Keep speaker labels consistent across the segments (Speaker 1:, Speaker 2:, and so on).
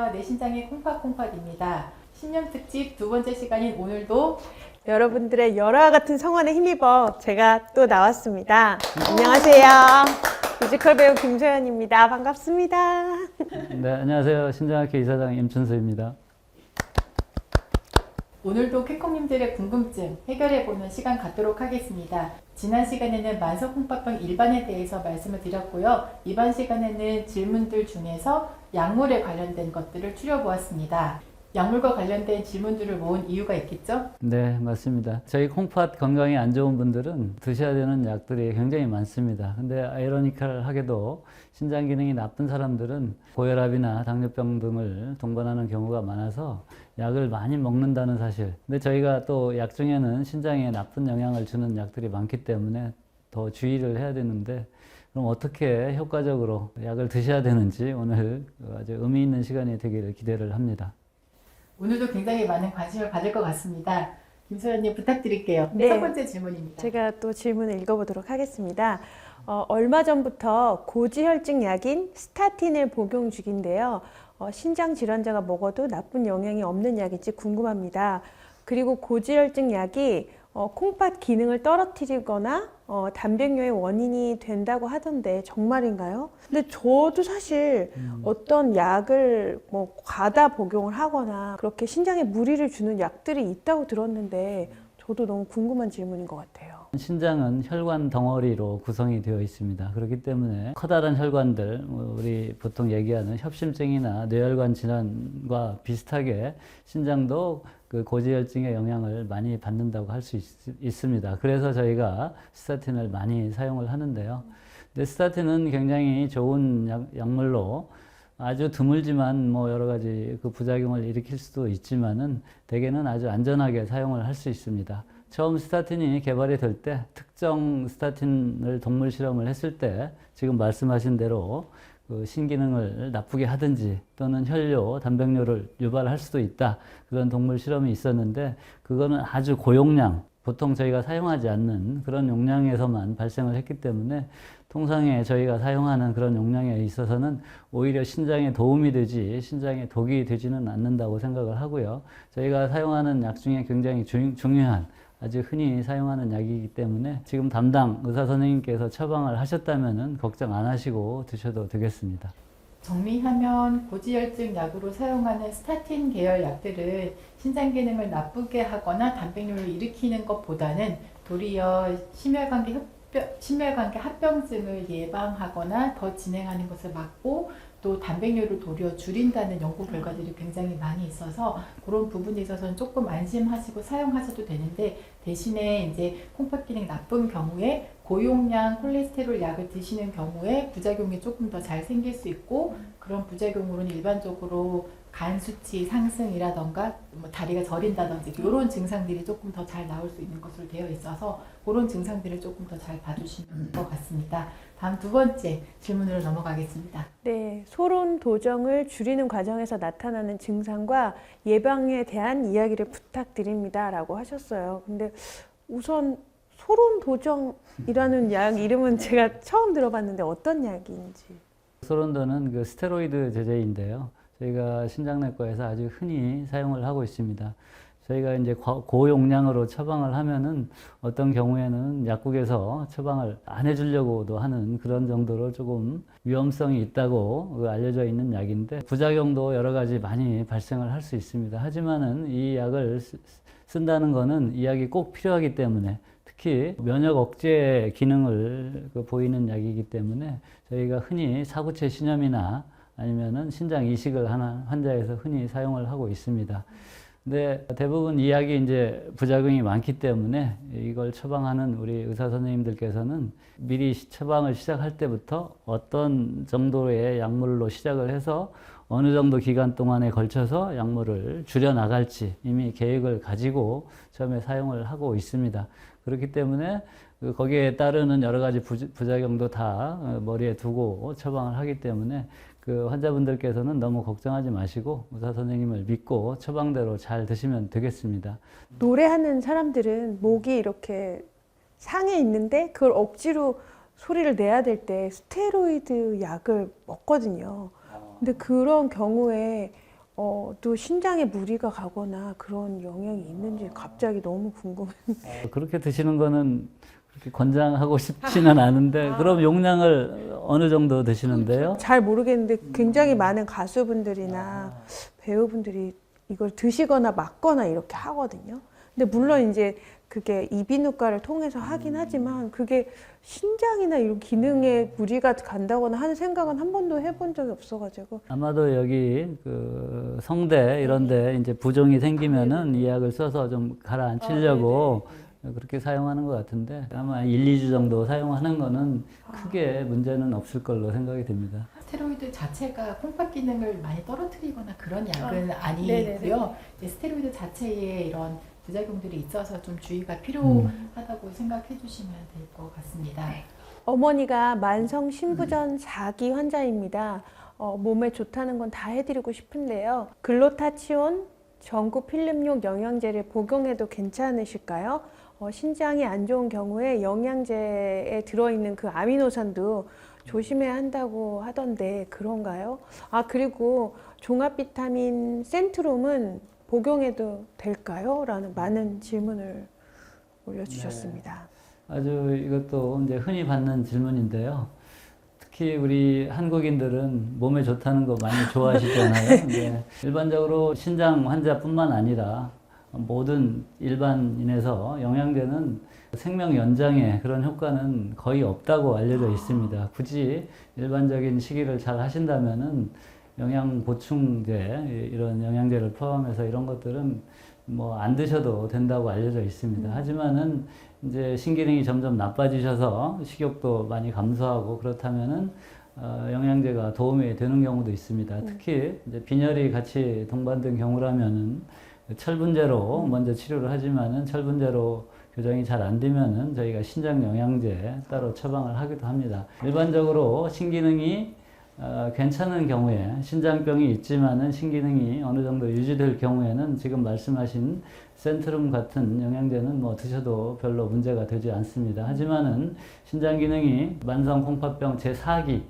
Speaker 1: 안녕하세요. 내 신장의 콩팥콩팥입니다. 신년 특집 두 번째 시간인 오늘도
Speaker 2: 여러분들의 열화와 같은 성원에 힘입어 제가 또 나왔습니다. 안녕하세요. 뮤지컬 배우 김소연입니다. 반갑습니다.
Speaker 3: 네, 안녕하세요. 신장학회 이사장 임춘수입니다.
Speaker 1: 오늘도 쾌콩님들의 궁금증 해결해보는 시간 갖도록 하겠습니다. 지난 시간에는 만성콩팥병 일반에 대해서 말씀을 드렸고요. 이번 시간에는 질문들 중에서 약물에 관련된 것들을 추려보았습니다. 약물과 관련된 질문들을 모은 이유가 있겠죠?
Speaker 3: 네, 맞습니다. 저희 콩팥 건강이 안 좋은 분들은 드셔야 되는 약들이 굉장히 많습니다. 근데 아이러니컬하게도 신장 기능이 나쁜 사람들은 고혈압이나 당뇨병 등을 동반하는 경우가 많아서 약을 많이 먹는다는 사실. 근데 저희가 또 약 중에는 신장에 나쁜 영향을 주는 약들이 많기 때문에 더 주의를 해야 되는데 그럼 어떻게 효과적으로 약을 드셔야 되는지 오늘 아주 의미 있는 시간이 되기를 기대를 합니다.
Speaker 1: 오늘도 굉장히 많은 관심을 받을 것 같습니다. 김소연님 부탁드릴게요.
Speaker 2: 네.
Speaker 1: 첫 번째 질문입니다.
Speaker 2: 제가 또 질문을 읽어보도록 하겠습니다. 어, 얼마 전부터 고지혈증 약인 스타틴을 복용 중인데요. 어, 신장 질환자가 먹어도 나쁜 영향이 없는 약인지 궁금합니다. 그리고 고지혈증 약이 어, 콩팥 기능을 떨어뜨리거나 어, 단백뇨의 원인이 된다고 하던데 정말인가요? 근데 저도 사실 어떤 약을 뭐 과다 복용을 하거나 그렇게 신장에 무리를 주는 약들이 있다고 들었는데 저도 너무 궁금한 질문인 것 같아요.
Speaker 3: 신장은 혈관 덩어리로 구성이 되어 있습니다. 그렇기 때문에 커다란 혈관들, 뭐 우리 보통 얘기하는 협심증이나 뇌혈관 질환과 비슷하게 신장도 그 고지혈증의 영향을 많이 받는다고 할 수 있습니다. 그래서 저희가 스타틴을 많이 사용을 하는데요. 근데 스타틴은 굉장히 좋은 약, 약물로 아주 드물지만 뭐 여러 가지 그 부작용을 일으킬 수도 있지만은 대개는 아주 안전하게 사용을 할 수 있습니다. 처음 스타틴이 개발이 될 때 특정 스타틴을 동물 실험을 했을 때 지금 말씀하신 대로 그 신기능을 나쁘게 하든지 또는 혈뇨, 단백뇨를 유발할 수도 있다. 그런 동물 실험이 있었는데 그거는 아주 고용량, 보통 저희가 사용하지 않는 그런 용량에서만 발생을 했기 때문에 통상에 저희가 사용하는 그런 용량에 있어서는 오히려 신장에 도움이 되지 신장에 독이 되지는 않는다고 생각을 하고요. 저희가 사용하는 약 중에 굉장히 중, 중요한 아주 흔히 사용하는 약이기 때문에 지금 담당 의사 선생님께서 처방을 하셨다면은 걱정 안 하시고 드셔도 되겠습니다.
Speaker 1: 정리하면 고지혈증 약으로 사용하는 스타틴 계열 약들은 신장 기능을 나쁘게 하거나 단백뇨를 일으키는 것보다는 도리어 심혈관계 합병, 심혈관계 합병증을 예방하거나 더 진행하는 것을 막고 또 단백뇨를 도리어 줄인다는 연구 결과들이 굉장히 많이 있어서 그런 부분에 있어서는 조금 안심하시고 사용하셔도 되는데 대신에 이제 콩팥 기능 나쁜 경우에 고용량 콜레스테롤 약을 드시는 경우에 부작용이 조금 더 잘 생길 수 있고 그런 부작용으로는 일반적으로 간 수치 상승이라던가 뭐 다리가 저린다든지 이런 증상들이 조금 더 잘 나올 수 있는 것으로 되어 있어서 그런 증상들을 조금 더 잘 봐주시면 될것 같습니다. 다음 두 번째 질문으로 넘어가겠습니다.
Speaker 2: 네, 소론 도정을 줄이는 과정에서 나타나는 증상과 예방에 대한 이야기를 부탁드립니다라고 하셨어요. 근데 우선 소론 도정이라는 약 이름은 제가 처음 들어봤는데 어떤 약인지.
Speaker 3: 소론도는 그 스테로이드 제제인데요. 저희가 신장내과에서 아주 흔히 사용을 하고 있습니다. 저희가 이제 과- 고용량으로 처방을 하면은 어떤 경우에는 약국에서 처방을 안 해주려고도 하는 그런 정도로 조금 위험성이 있다고 그 알려져 있는 약인데 부작용도 여러 가지 많이 발생을 할 수 있습니다. 하지만은 이 약을 쓰- 쓴다는 거는 이 약이 꼭 필요하기 때문에 특히 면역 억제 기능을 그 보이는 약이기 때문에 저희가 흔히 사구체 신염이나 아니면은 신장 이식을 하는 환자에서 흔히 사용을 하고 있습니다. 근데 대부분 이 약이 이제 부작용이 많기 때문에 이걸 처방하는 우리 의사 선생님들께서는 미리 시- 처방을 시작할 때부터 어떤 정도의 약물로 시작을 해서 어느 정도 기간 동안에 걸쳐서 약물을 줄여 나갈지 이미 계획을 가지고 처음에 사용을 하고 있습니다. 그렇기 때문에 그 거기에 따르는 여러 가지 부- 부작용도 다 어, 머리에 두고 처방을 하기 때문에 그 환자분들께서는 너무 걱정하지 마시고 의사 선생님을 믿고 처방대로 잘 드시면 되겠습니다.
Speaker 2: 노래하는 사람들은 목이 이렇게 상해 있는데 그걸 억지로 소리를 내야 될 때 스테로이드 약을 먹거든요. 근데 그런 경우에 어, 또 신장에 무리가 가거나 그런 영향이 있는지 갑자기 너무 궁금해요.
Speaker 3: 어, 그렇게 드시는 거는 권장하고 싶지는 않은데 그럼 용량을 어느 정도 드시는데요?
Speaker 2: 잘 모르겠는데 굉장히 많은 가수분들이나 배우분들이 이걸 드시거나 맞거나 이렇게 하거든요. 근데 물론 이제 그게 이비인후과를 통해서 하긴 하지만 그게 신장이나 이런 기능에 무리가 간다거나 하는 생각은 한 번도 해본 적이 없어가지고.
Speaker 3: 아마도 여기 그 성대 이런데 이제 부종이 생기면은 이 약을 써서 좀 가라앉히려고 그렇게 사용하는 것 같은데 아마 1, 2주 정도 사용하는 거는 크게 문제는 없을 걸로 생각이 됩니다.
Speaker 1: 스테로이드 자체가 콩팥 기능을 많이 떨어뜨리거나 그런 약은 아, 니고요
Speaker 2: 네네네.
Speaker 1: 이제 스테로이드 자체에 이런 부작용들이 있어서 좀 주의가
Speaker 3: 음.
Speaker 1: 필요하다고 생각해 주시면 될 것 같습니다.
Speaker 2: 어머니가 만성 신부전 4기 환자입니다. 어, 몸에 좋다는 건 다 해드리고 싶은데요. 글로타치온 전구 필름용 영양제를 복용해도 괜찮으실까요? 어, 신장이 안 좋은 경우에 영양제에 들어있는 그 아미노산도 조심해야 한다고 하던데 그런가요? 아 그리고 종합 비타민 센트룸은 복용해도 될까요? 라는 많은 질문을 올려주셨습니다.
Speaker 3: 아주 이것도 이제 흔히 받는 질문인데요. 특히 우리 한국인들은 몸에 좋다는 거 많이 좋아하시잖아요. 네. 일반적으로 신장 환자뿐만 아니라 모든 일반인에서 영양제는 생명 연장에 그런 효과는 거의 없다고 알려져 있습니다. 굳이 일반적인 식이를 잘 하신다면은 영양 보충제 이런 영양제를 포함해서 이런 것들은 뭐 안 드셔도 된다고 알려져 있습니다. 하지만은 이제 신기능이 점점 나빠지셔서 식욕도 많이 감소하고 그렇다면은 어, 영양제가 도움이 되는 경우도 있습니다. 특히 이제 빈혈이 같이 동반된 경우라면은 철분제로 먼저 치료를 하지만은 철분제로 교정이 잘 안 되면은 저희가 신장 영양제 따로 처방을 하기도 합니다. 일반적으로 신기능이 어, 괜찮은 경우에 신장병이 있지만은 신기능이 어느 정도 유지될 경우에는 지금 말씀하신 센트룸 같은 영양제는 뭐 드셔도 별로 문제가 되지 않습니다. 하지만은 신장 기능이 만성 콩팥병 제4기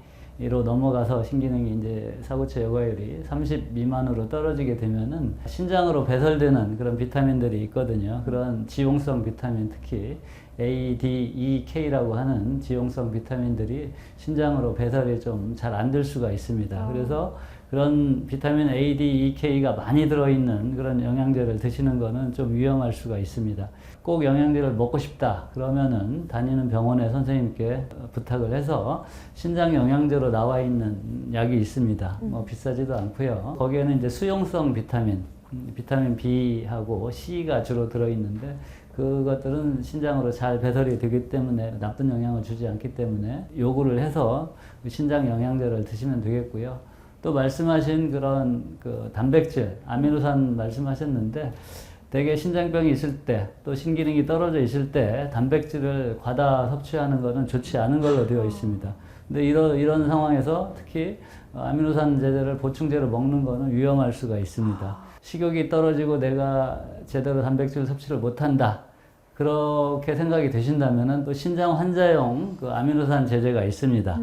Speaker 3: 로 넘어가서 신기능이 이제 사고체 여과율이 30 미만으로 떨어지게 되면은 신장으로 배설되는 그런 비타민들이 있거든요. 그런 지용성 비타민 특히 A, D, E, K라고 하는 지용성 비타민들이 신장으로 배설이 좀 잘 안 될 수가 있습니다. 그래서 그런 비타민 A, D, E, K가 많이 들어있는 그런 영양제를 드시는 거는 좀 위험할 수가 있습니다. 꼭 영양제를 먹고 싶다 그러면은 다니는 병원의 선생님께 부탁을 해서 신장 영양제로 나와 있는 약이 있습니다. 뭐 비싸지도 않고요. 거기에는 이제 수용성 비타민, 음, 비타민 B하고 C가 주로 들어있는데 그것들은 신장으로 잘 배설이 되기 때문에 나쁜 영향을 주지 않기 때문에 요구를 해서 신장 영양제를 드시면 되겠고요. 또 말씀하신 그런 그 단백질, 아미노산 말씀하셨는데 대개 신장병이 있을 때 또 신기능이 떨어져 있을 때 단백질을 과다 섭취하는 것은 좋지 않은 걸로 되어 있습니다. 근데 이런 이런 상황에서 특히 어, 아미노산 제제를 보충제로 먹는 거는 위험할 수가 있습니다. 식욕이 떨어지고 내가 제대로 단백질 섭취를 못한다. 그렇게 생각이 되신다면은 또 신장 환자용 그 아미노산 제제가 있습니다.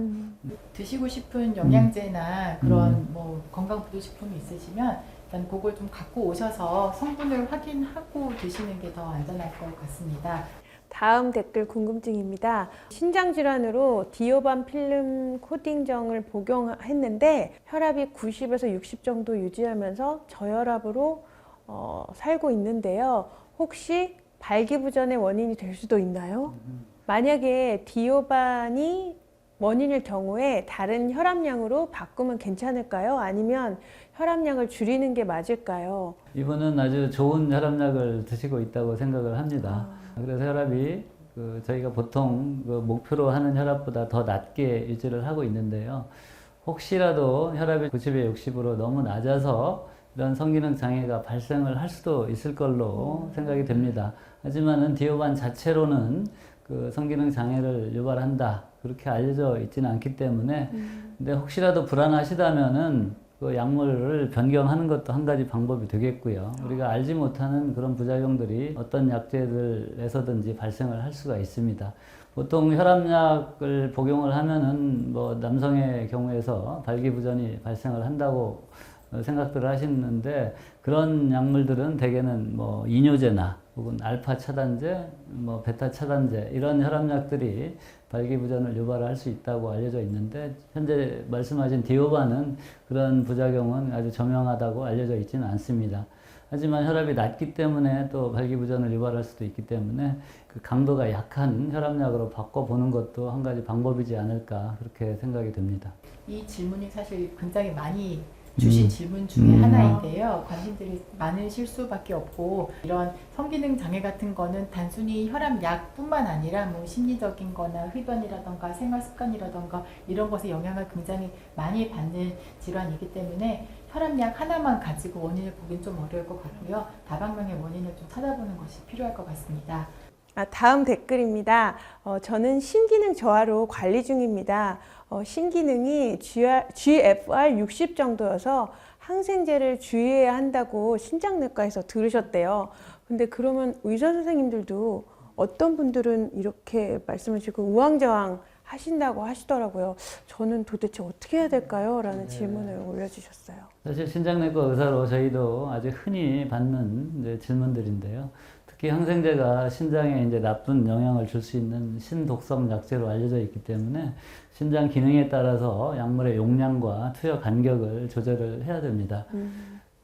Speaker 1: 드시고 싶은 영양제나 그런
Speaker 3: 음.
Speaker 1: 뭐 건강 부조식품이 있으시면 일단 그걸 좀 갖고 오셔서 성분을 확인하고 드시는 게 더 안전할 것 같습니다.
Speaker 2: 다음 댓글 궁금증입니다. 신장 질환으로 디오반 필름 코팅정을 복용했는데 혈압이 90에서 60 정도 유지하면서 저혈압으로 어, 살고 있는데요. 혹시 발기부전의 원인이 될 수도 있나요? 만약에 디오반이 원인일 경우에 다른 혈압량으로 바꾸면 괜찮을까요? 아니면 혈압량을 줄이는 게 맞을까요?
Speaker 3: 이분은 아주 좋은 혈압약을 드시고 있다고 생각을 합니다. 그래서 혈압이 그 저희가 보통 그 목표로 하는 혈압보다 더 낮게 유지를 하고 있는데요. 혹시라도 혈압이 90에 60으로 너무 낮아서 이런 성기능 장애가 발생을 할 수도 있을 걸로 생각이 됩니다. 하지만은 디오반 자체로는 그 성기능 장애를 유발한다 그렇게 알려져 있지는 않기 때문에 근데 혹시라도 불안하시다면은 그 약물을 변경하는 것도 한 가지 방법이 되겠고요. 우리가 알지 못하는 그런 부작용들이 어떤 약제들에서든지 발생을 할 수가 있습니다. 보통 혈압약을 복용을 하면은 뭐 남성의 경우에서 발기부전이 발생을 한다고 어, 생각들을 하시는데 그런 약물들은 대개는 뭐 이뇨제나 혹은 알파 차단제, 뭐 베타 차단제 이런 혈압약들이 발기부전을 유발할 수 있다고 알려져 있는데 현재 말씀하신 디오바는 그런 부작용은 아주 저명하다고 알려져 있지는 않습니다. 하지만 혈압이 낮기 때문에 또 발기부전을 유발할 수도 있기 때문에 그 강도가 약한 혈압약으로 바꿔보는 것도 한 가지 방법이지 않을까 그렇게 생각이 듭니다.
Speaker 1: 이 질문이 사실 굉장히 많이 주신
Speaker 3: 음.
Speaker 1: 질문 중에
Speaker 3: 음.
Speaker 1: 하나인데요. 관심들이 많으실 수밖에 없고 이런 성기능 장애 같은 거는 단순히 혈압약뿐만 아니라 뭐 심리적인 거나 흡연이라던가 생활 습관이라던가 이런 것에 영향을 굉장히 많이 받는 질환이기 때문에 혈압약 하나만 가지고 원인을 보긴 좀 어려울 것 같고요. 다방면의 원인을 좀 찾아보는 것이 필요할 것 같습니다.
Speaker 2: 아, 다음 댓글입니다. 어, 저는 신기능 저하로 관리 중입니다. 어, 신기능이 GFR 60 정도여서 항생제를 주의해야 한다고 신장내과에서 들으셨대요. 근데 그러면 의사 선생님들도 어떤 분들은 이렇게 말씀을 주고 우왕좌왕 하신다고 하시더라고요. 저는 도대체 어떻게 해야 될까요? 라는 질문을 올려주셨어요.
Speaker 3: 사실 신장내과 의사로 저희도 아주 흔히 받는 질문들인데요. 특히 항생제가 신장에 이제 나쁜 영향을 줄 수 있는 신독성 약제로 알려져 있기 때문에 신장 기능에 따라서 약물의 용량과 투여 간격을 조절을 해야 됩니다.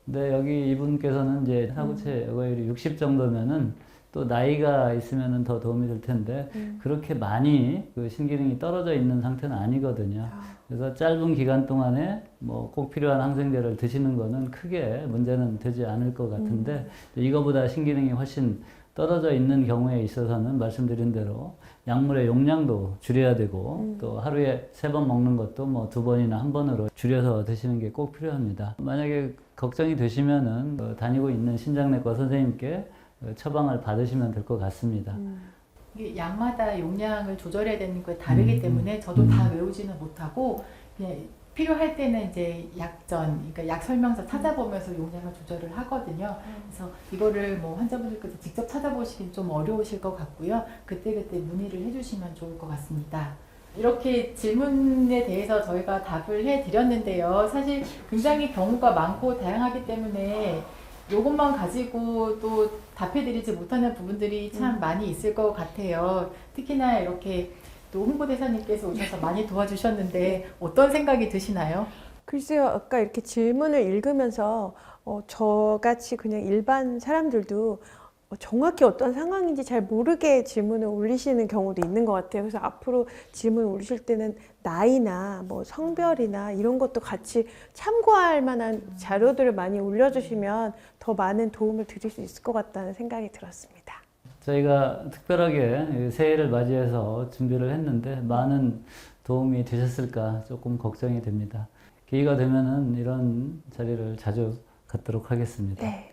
Speaker 3: 근데 여기 이분께서는 이제 사구체 여과율이 60 정도면은 또 나이가 있으면은 더 도움이 될 텐데 그렇게 많이 그 신기능이 떨어져 있는 상태는 아니거든요. 그래서 짧은 기간 동안에 뭐 꼭 필요한 항생제를 드시는 거는 크게 문제는 되지 않을 것 같은데 이거보다 신기능이 훨씬 떨어져 있는 경우에 있어서는 말씀드린 대로 약물의 용량도 줄여야 되고 또 하루에 세 번 먹는 것도 뭐 두 번이나 한 번으로 줄여서 드시는 게 꼭 필요합니다. 만약에 걱정이 되시면은 어, 다니고 있는 신장내과 선생님께 어, 처방을 받으시면 될 것 같습니다.
Speaker 1: 이 게 약마다 용량을 조절해야 되는 게 다르기
Speaker 3: 음,
Speaker 1: 때문에 저도
Speaker 3: 음.
Speaker 1: 다 외우지는 못하고 그냥 필요할 때는 이제 약전, 그러니까 약 설명서 찾아보면서 용량을 조절을 하거든요. 그래서 이거를 뭐 환자분들께서 직접 찾아보시긴 좀 어려우실 것 같고요. 그때그때 문의를 해주시면 좋을 것 같습니다. 이렇게 질문에 대해서 저희가 답을 해드렸는데요. 사실 굉장히 경우가 많고 다양하기 때문에 이것만 가지고 또 답해드리지 못하는 부분들이 참 많이 있을 것 같아요. 특히나 이렇게 또 홍보대사님께서 오셔서 많이 도와주셨는데 어떤 생각이 드시나요?
Speaker 2: 글쎄요, 아까 이렇게 질문을 읽으면서 어, 저같이 그냥 일반 사람들도 어, 정확히 어떤 상황인지 잘 모르게 질문을 올리시는 경우도 있는 것 같아요. 그래서 앞으로 질문 올리실 때는 나이나 뭐 성별이나 이런 것도 같이 참고할 만한 자료들을 많이 올려주시면 더 많은 도움을 드릴 수 있을 것 같다는 생각이 들었습니다.
Speaker 3: 저희가 특별하게 이 새해를 맞이해서 준비를 했는데 많은 도움이 되셨을까 조금 걱정이 됩니다. 기회가 되면은 이런 자리를 자주 갖도록 하겠습니다.
Speaker 2: 네.